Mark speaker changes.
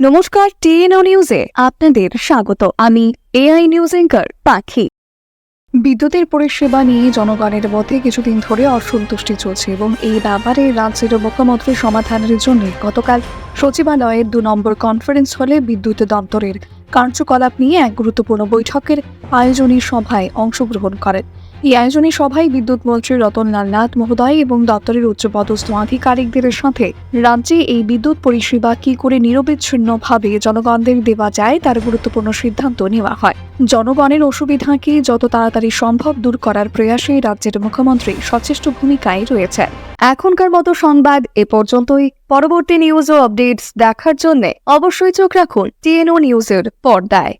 Speaker 1: নমস্কার, টিএনও নিউজে আপনাদের স্বাগত। আমি এআই নিউজ এঙ্কার পাখি। বিদ্যুতের পরিষেবা নিয়ে জনগণের মধ্যে কিছুদিন ধরে অসন্তুষ্টি চলছে এবং এই ব্যাপারে রাজ্যের মুখ্যমন্ত্রী সমাধানের জন্য গতকাল সচিবালয়ের দু নম্বর কনফারেন্স হলে বিদ্যুৎ দপ্তরের কার্যকলাপ নিয়ে এক গুরুত্বপূর্ণ বৈঠকের আয়োজনী সভায় অংশগ্রহণ করেন। এই আয়োজনী সভায় বিদ্যুৎ মন্ত্রী রতনলাল নাথ মহোদয় এবং দপ্তরের উচ্চপদস্থ আধিকারিকদের সাথে রাজ্যে এই বিদ্যুৎ পরিষেবা কি করে নিরবিচ্ছিন্নভাবে জনগণদের দেওয়া যায় তার গুরুত্বপূর্ণ সিদ্ধান্ত নেওয়া হয়। জনগণের অসুবিধাকে যত তাড়াতাড়ি সম্ভব দূর করার প্রয়াসে রাজ্যের মুখ্যমন্ত্রী সচেষ্ট ভূমিকায় রয়েছেন। এখনকার মতো সংবাদ এ পর্যন্তই। পরবর্তী নিউজ ও আপডেটস দেখার জন্য অবশ্যই চোখ রাখুন টিএনও নিউজের পর্দায়।